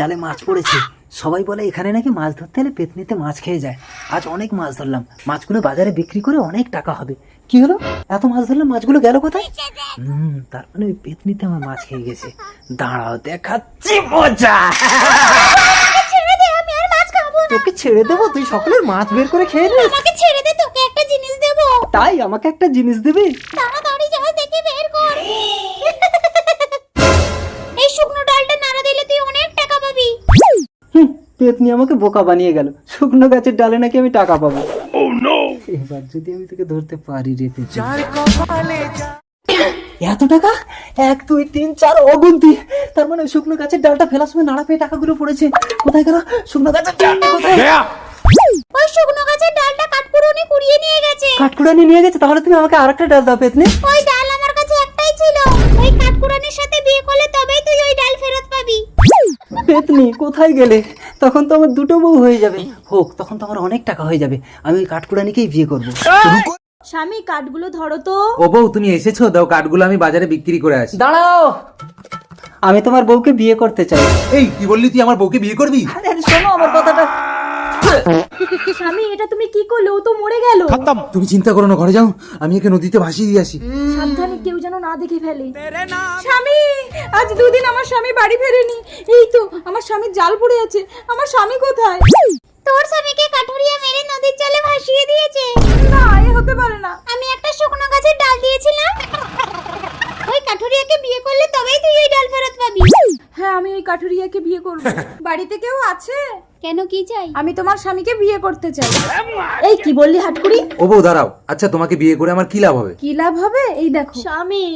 জালে মাছ পড়েছে। সবাই বলে এখানে নাকি মাছ ধরতে হলে পেতনিতে মাছ খেয়ে যায়। আজ অনেক মাছ ধরলাম। মাছগুলো বাজারে বিক্রি করে অনেক টাকা হবে। কি হলো? এত মাছ ধরলাম মাছগুলো গেল কোথায়? হুম তার মানে ওই পেতনিতে আমার মাছ খেয়ে গেছে। দাঁড়াও দেখাচ্ছি মজা। ছেড়ে দে আমি আর মাছ খাব না। তোকে ছেড়ে দেবো? তুই সকলের মাছ বের করে খেয়ে নিস আমাকে ছেড়ে দে তোকে একটা জিনিস দেবো। তাই আমাকে একটা জিনিস দেবে? তাড়াতাড়ি যা দেখে বের কর। পেতনি আমাকে বোকা বানিয়ে গেল। শুকনো গাছের ডালে নাকি আমি টাকা পাবো? এবার যদি আমি তোকে ধরতে পারি রে এত টাকা? এক দুই তিন চার অগুন্তি। তার মানে ওই শুকনো গাছের ডালটা ফেলার সময় নাড়া পেয়ে টাকাগুলো পড়েছে। কোথায় গেল? শুকনো গাছের ডালটা কোথায়? ওই শুকনো গাছের ডালটা কাঠকুড়ুনি কুড়িয়ে নিয়ে গেছে। কাঠকুড়ানি নিয়ে গেছে? তাহলে তুমি আমাকে আরেকটা ডাল দাও পেতনি। ওই ডাল আমার কাছে একটাই ছিল। ওই কাঠকুড়ানির সাথে বিয়ে করলে তবেই তুই ওই ডাল ফেরত পাবি। পেতনি কোথায় গেলে? তখন তো আমার দুটো বউ হয়ে যাবে। হোক তখন তো আমার অনেক টাকা হয়ে যাবে। আমি ওই কাঠকুড়ানিকেই বিয়ে করব। স্বামী কাঠগুলো ধরো তো। ও বউ তুমি এসেছ? দাও কাঠগুলো আমি বাজারে বিক্রি করে আসি। দাঁড়াও! আমি তোমার বউকে বিয়ে করতে চাই। এই কি বললি তুই? আমার বউকে বিয়ে করবি? আরে আরে শোনো আমার কথাটা স্বামী এটা তুমি কি করলে? ও তো মরে গেল। তুমি চিন্তা করো না ঘরে যাও। আমি একে নদীতে ভাসিয়ে দিয়ে আসি। সাবধানে কেউ যেন না দেখে ফেলে। স্বামী আজ দুদিন আমার স্বামী বাড়ি ফেরেনি। এই তো আমার স্বামীর জাল পড়ে আছে। আমার স্বামী কোথায়? তোর স্বামীকে কাঠুরিয়া মেরে নদীর জলে ভাসিয়ে দিয়েছে। না এ হতে পারে না। আমি একটা শুকনো গাছের ডাল দিয়েছিলাম। ওই কাঠুরিয়াকে বিয়ে করলে তবেই তুই ওই ডাল ফেরত পাবি। হ্যাঁ আমি ওই কাঠুরিয়াকে বিয়ে করব। বাড়িতে কেউ আছে? কেন কি চাই? আমি তোমার স্বামীকে বিয়ে করতে চাই। এই কি বললি হাটকুড়ি? ও বউ দাঁড়াও। আচ্ছা তোমাকে বিয়ে করে আমার কি লাভ হবে? কি লাভ হবে? এই দেখো। স্বামী।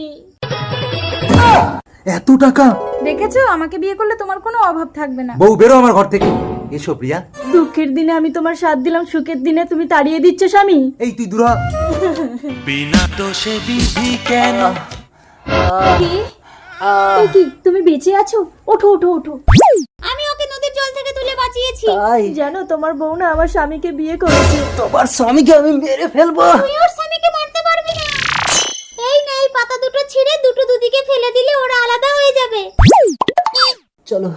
এত টাকা? দেখেছ? আমাকে বিয়ে করলে তোমার কোনো অভাব থাকবে না। বউ বেরো আমার ঘর থেকে। এসো প্রিয়া। দুঃখের দিনে আমি তোমার সাথ দিলাম সুখের দিনে তুমি তাড়িয়ে দিচ্ছ স্বামী। এই তুই দূরা। কি? এই কি তুমি বেঁচে আছো? ওঠো ওঠো ওঠো। আমি ওকে নদীর জল থেকে তুলে তাই? জানো তোমার বউ না আমার স্বামীকে বিয়ে করেছে। তোমার স্বামীকে আমি মেরে ফেলব। তুই ওর স্বামীকে মারতে পারবি না। এই না এই পাতা দুটো ছিঁড়ে দুটো দুদিকে ফেলে দিলে ওরা আলাদা হয়ে যাবে। চলো।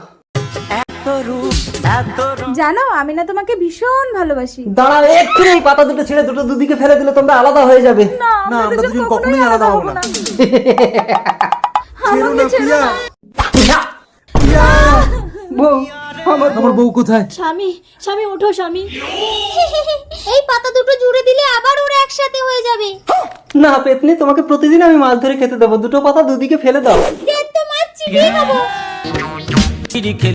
জানো আমি না তোমাকে ভীষণ ভালোবাসি। দাঁড়াও এক্ষুনি এই পাতা দুটো ছেড়ে দুটো দুদিকে ফেলে দিলে তোমরা আলাদা হয়ে যাবে। না আমরা দুজন কখনোই আলাদা হব না। ছেড়ো না প্রিয়া বউ আমার বউ। কোথায়? স্বামী স্বামী ওঠো স্বামী। এই পাতা দুটো জুড়ে দিলে আবার ওরা একসাথে হয়ে যাবে। না পেতনি তোমাকে প্রতিদিন আমি মাছ ধরে খেতে দেবো। দুটো পাতা দুদিকে ফেলে দাও। দেখ তো মাছ চিবিয়ে খাব।